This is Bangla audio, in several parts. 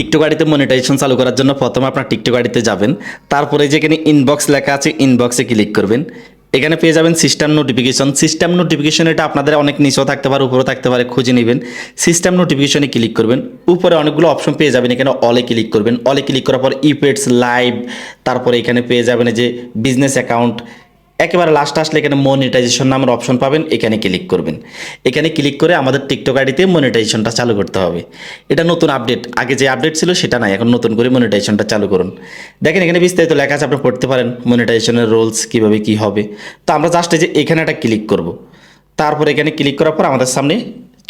টিকটক আইডিতে মনিটাইজেশন চালু করার জন্য প্রথমে আপনার টিকটক আইডিতে যাবেন। তারপরে যেখানে ইনবক্স লেখা আছে ইনবক্সে ক্লিক করবেন। এখানে পেয়ে যাবেন সিস্টেম নোটিফিকেশন সিস্টেম নোটিফিকেশন এটা আপনাদের অনেক নিচেও থাকতে পারে, উপরেও থাকতে পারে, খুঁজে নেবেন। সিস্টেম নোটিফিকেশনে ক্লিক করবেন। উপরে অনেকগুলো অপশন পেয়ে যাবেন, এখানে অলে ক্লিক করবেন। অলে ক্লিক করার পর ইপেডস লাইভ তারপরে এখানে পেয়ে যাবেন যে বিজনেস অ্যাকাউন্ট একেবারে লাস্ট আসলে এখানে মনিটাইজেশন নামের অপশন পাবেন, এখানে ক্লিক করবেন। এখানে ক্লিক করে আমাদের টিকটক আইডিতে মনিটাইজেশনটা চালু করতে হবে। এটা নতুন আপডেট আগে যে আপডেট ছিল সেটা নাই, এখন নতুন করে মনিটাইজেশনটা চালু করুন। দেখেন এখানে বিস্তারিত লেখা আছে, আপনি পড়তে পারেন মনিটাইজেশনের রোলস কীভাবে কি হবে। তো আমরা জাস্ট যে এখানে একটা ক্লিক করব। তারপর এখানে ক্লিক করার পর আমাদের সামনে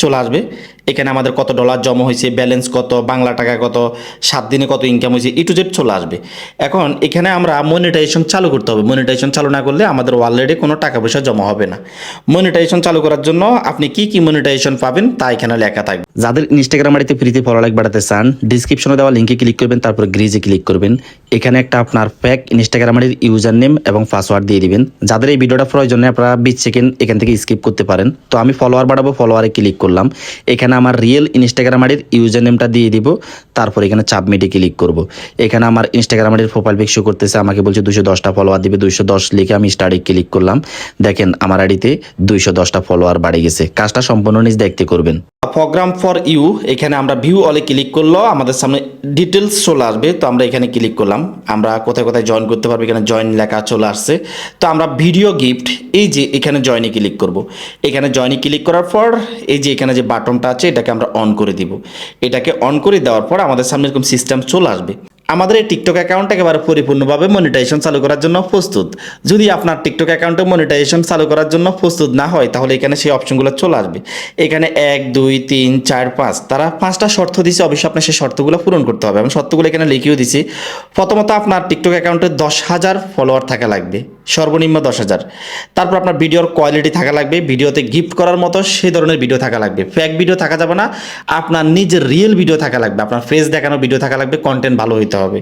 চলে আসবে। এখানে আমাদের কত ডলার জমা হয়েছে ব্যালেন্স কত, বাংলা টাকা কত, সাত দিনে কত ইনকাম হয়েছে ই টু জেড চলে আসবে। এখন এখানে আমরা মনিটাইজেশন চালু করতে হবে। মনিটাইজেশন চালু না করলে আমাদের ওয়ালেটে কোনো টাকা পয়সা জমা হবে না। মনিটাইজেশন চালু করার জন্য আপনি কি কি মনিটাইজেশন পাবেন তা এখানে লেখা থাকবে। যাদের ইনস্টাগ্রাম আইডিতে ফ্রিতে ফলো লাইক বাড়াতে চান ডিসক্রিপশনে দেওয়া লিঙ্কে ক্লিক করবেন, তারপর গ্রিজে ক্লিক করবেন। এখানে একটা আপনার ফ্যাক ইনস্টাগ্রাম আইডির ইউজার নেম এবং পাসওয়ার্ড দিয়ে দিবেন। যাদের এই ভিডিওটা প্রয়োজনে আপনারা বিশ সেকেন্ড এখান থেকে স্কিপ করতে পারেন। তো আমি ফলোয়ার বাড়াবো ফলোয়ারে ক্লিক করলাম। এখানে আমার রিয়েল ইনস্টাগ্রাম আইডির ইউজার নেমটা দিয়ে দিব, তারপর এখানে সাবমিটে ক্লিক করব। এখানে আমার ইনস্টাগ্রাম আইডির প্রোফাইল পিক শো করতেছে, আমাকে বলছে দুশো দশটা ফলোয়ার দিবে, দুইশো দশ লিখে আমি স্টাডি ক্লিক করলাম। দেখেন আমার আইডিতে দুইশো দশটা ফলোয়ার বাড়ে গেছে। কাজটা সম্পূর্ণ নিজ দেখতে করবেন। প্রোগ্রাম ফর ইউ এখানে আমরা ভিউ অলে ক্লিক করল, আমাদের সামনে ডিটেলস চলে আসবে, তো আমরা এখানে ক্লিক করলাম। আমরা কোথায় কোথায় জয়েন করতে পারব, এখানে জয়েন লেখা চলে আসছে। তো আমরা ভিডিও গিফট এই যে এখানে জয়েনে ক্লিক করব। এখানে জয়েনে ক্লিক করার পর, এই যে এখানে যে বাটনটা আছে, এটাকে আমরা অন করে দিব। এটাকে অন করে দেওয়ার পর আমাদের সামনে এরকম সিস্টেম চলে আসবে। আমাদের এই টিকটক অ্যাকাউন্ট একেবারে পরিপূর্ণভাবে মনিটাইজেশন চালু করার জন্য প্রস্তুত। যদি আপনার টিকটক অ্যাকাউন্টে মনিটাইজেশন চালু করার জন্য প্রস্তুত না হয়, তাহলে এখানে সেই অপশনগুলো চলে আসবে। এখানে এক, দুই, তিন, চার, পাঁচ, তারা পাঁচটা শর্ত দিছে, অবশ্যই আপনার সেই শর্তগুলো পূরণ করতে হবে। আমি শর্তগুলো এখানে লিখেও দিছি। প্রথমত আপনার টিকটক অ্যাকাউন্টে দশ হাজার ফলোয়ার থাকা লাগবে। সর্বনিম্ন দশ হাজার। তারপর আপনার ভিডিওর কোয়ালিটি থাকা লাগবে, ভিডিওতে গিফট করার মতো সেই ধরনের ভিডিও থাকা লাগবে। ফেক ভিডিও থাকা যাবে না, আপনার নিজের রিয়েল ভিডিও থাকা লাগবে, আপনার ফেস দেখানো ভিডিও থাকা লাগবে কন্টেন্ট ভালো হইতে হবে।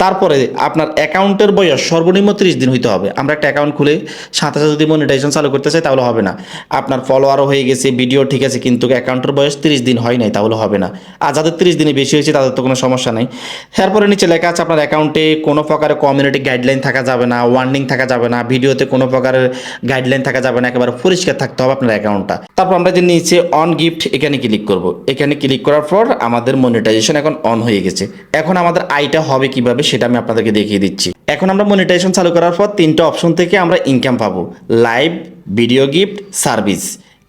তারপরে আপনার অ্যাকাউন্টের বয়স সর্বনিম্ন ত্রিশ দিন হইতে হবে। আমরা একটা অ্যাকাউন্ট খুলে সাথে সাথে যদি মনিটাইজেশন চালু করতে চাই তাহলে হবে না। আপনার ফলোয়ারও হয়ে গেছে ভিডিও ঠিক আছে, কিন্তু অ্যাকাউন্টের বয়স তিরিশ দিন হয় নাই, তাহলে হবে না। আর যাদের তিরিশ দিনে বেশি হয়েছে তাদের তো কোনো সমস্যা নাই। তারপরে নিচে লেখা আছে, আপনার অ্যাকাউন্টে কোনো প্রকারের কমিউনিটি গাইডলাইন থাকা যাবে না ওয়ার্নিং থাকা যাবে না, ভিডিওতে কোনো প্রকারের গাইডলাইন থাকা যাবে না, একেবারে পরিষ্কার থাকতে হবে আপনার অ্যাকাউন্টটা তারপর আমরা যে নিচে অন গিফট এখানে ক্লিক করব। এখানে ক্লিক করার পর আমাদের মনিটাইজেশন এখন অন হয়ে গেছে। এখন আমাদের আইটা হবে কীভাবে সেটা আমি আপনাদেরকে দেখিয়ে দিচ্ছি। এখন আমরা মনিটাইজেশন চালু করার পর তিনটা অপশন থেকে আমরা ইনকাম পাবো। লাইভ ভিডিও গিফট সার্ভিস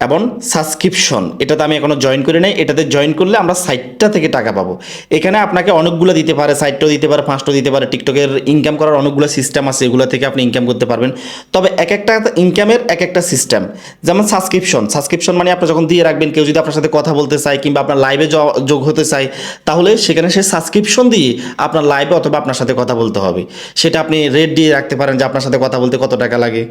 এবং সাবস্ক্রিপশন। এটাতে আমি এখনও জয়েন করি নাই। এটাতে জয়েন করলে আমরা সাইটটা থেকে টাকা পাবো। এখানে আপনাকে অনেকগুলো দিতে পারে সাইটটাও দিতে পারে, পাঁচটাও দিতে পারে। টিকটকের ইনকাম করার অনেকগুলো সিস্টেম আছে, এগুলো থেকে আপনি ইনকাম করতে পারবেন। তবে এক একটা ইনকামের এক একটা সিস্টেম যেমন সাবস্ক্রিপশন সাবস্ক্রিপশন মানে আপনি যখন দিয়ে রাখবেন, কেউ যদি আপনার সাথে কথা বলতে চায় কিংবা আপনার লাইভে যোগ হতে চায়, তাহলে সেখানে সে সাবস্ক্রিপশন দিয়ে আপনার লাইভে অথবা আপনার সাথে কথা বলতে হবে। সেটা আপনি রেট দিয়ে রাখতে পারেন যে আপনার সাথে কথা বলতে কত টাকা লাগে।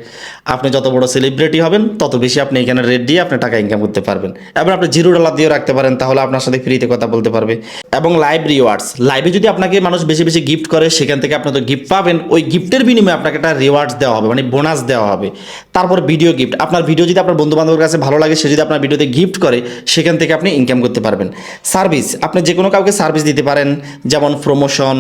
আপনি যত বড় সেলিব্রিটি হবেন, তত বেশি আপনি এখানে রেট দিয়ে আপনি টাকা ইনকাম করতে পারবেন। এবং আপনি জিরো ডলার দিয়েও রাখতে পারেন, তাহলে আপনার সাথে ফ্রিতে কথা বলতে পারবে। এবং লাইভ রিওয়ার্ডস লাইভে যদি আপনাকে মানুষ বেশি বেশি গিফট করে, সেখান থেকে আপনি তো গিফট পাবেন। ওই গিফটের বিনিময়ে আপনাকে একটা রিওয়ার্ডস দেওয়া হবে মানে বোনাস দেওয়া হবে। তারপর ভিডিও গিফট আপনার ভিডিও যদি আপনার বন্ধু বান্ধবের কাছে ভালো লাগে, সে যদি আপনার ভিডিওতে গিফট করে, সেখান থেকে আপনি ইনকাম করতে পারবেন। সার্ভিস আপনি যে কোনো কাউকে সার্ভিস দিতে পারেন, যেমন প্রমোশন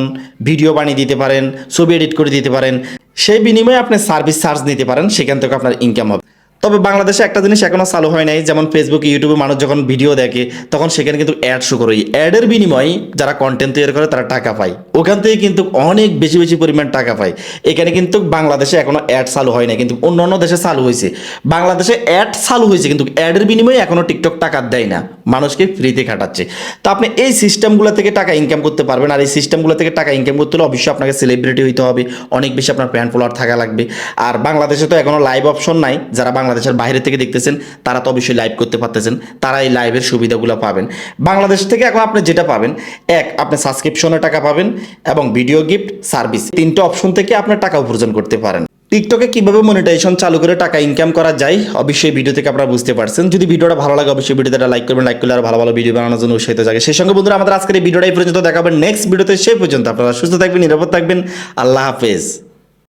ভিডিও বানিয়ে দিতে পারেন, ছবি এডিট করে দিতে পারেন। সেই বিনিময়ে আপনি সার্ভিস চার্জ নিতে পারেন, সেখান থেকে আপনার ইনকাম হবে। তবে বাংলাদেশে একটা জিনিস এখনও চালু হয় নাই, যেমন ফেসবুক ইউটিউবে মানুষ যখন ভিডিও দেখে, তখন সেখানে কিন্তু অ্যাড শো করে। অ্যাডের বিনিময়ে যারা কন্টেন্ট তৈরি করে, তারা টাকা পায়। ওখান থেকে কিন্তু অনেক বেশি বেশি পরিমাণ টাকা পায়। এখানে কিন্তু বাংলাদেশে এখনও অ্যাড চালু হয় নাই, কিন্তু অন্য অন্য দেশে চালু হয়েছে। বাংলাদেশে অ্যাড চালু হয়েছে, কিন্তু অ্যাডের বিনিময়ে এখনও টিকটক টাকা দেয় না। মানুষকে ফ্রিতে খাটাচ্ছে। তো আপনি এই সিস্টেমগুলো থেকে টাকা ইনকাম করতে পারবেন আর এই সিস্টেমগুলো থেকে টাকা ইনকাম করতে হলে অবশ্যই আপনাকে সেলিব্রিটি হইতে হবে। অনেক বেশি আপনার প্যান্ট ফলোয়ার থাকা লাগবে। আর বাংলাদেশে তো এখনও লাইভ অপশন নাই। যারা বাংলাদেশের বাইরে থেকে দেখতেছেন, তারা তো অবশ্যই লাইভ করতে পারতেছেন। তারা এই লাইভের সুবিধাগুলো পাবেন। বাংলাদেশ থেকে এখন আপনি যেটা পাবেন, এক, আপনি সাবস্ক্রিপশনের টাকা পাবেন এবং ভিডিও গিফট সার্ভিস তিনটে অপশন থেকে আপনার টাকা উপার্জন করতে পারেন। টিকটকে কীভাবে মনিটাইজেশন চালু করে টাকা ইনকাম করা যায়, অবশ্যই ভিডিও থেকে আপনারা বুঝতে পারছেন। যদি ভিডিওটা ভালো লাগে, অবশ্যই ভিডিওটা লাইক করবেন। লাইক করলে আর ভালো ভালো ভিডিও বানানোর জন্য উৎসাহিত জাগে। সেই সঙ্গে বন্ধুরা, আমাদের আজকের এই ভিডিওটাই পর্যন্ত। দেখাবেন নেক্সট ভিডিওতে সেই পর্যন্ত আপনারা সুস্থ থাকবেন, নিরাপদ থাকবেন। আল্লাহ হাফেজ।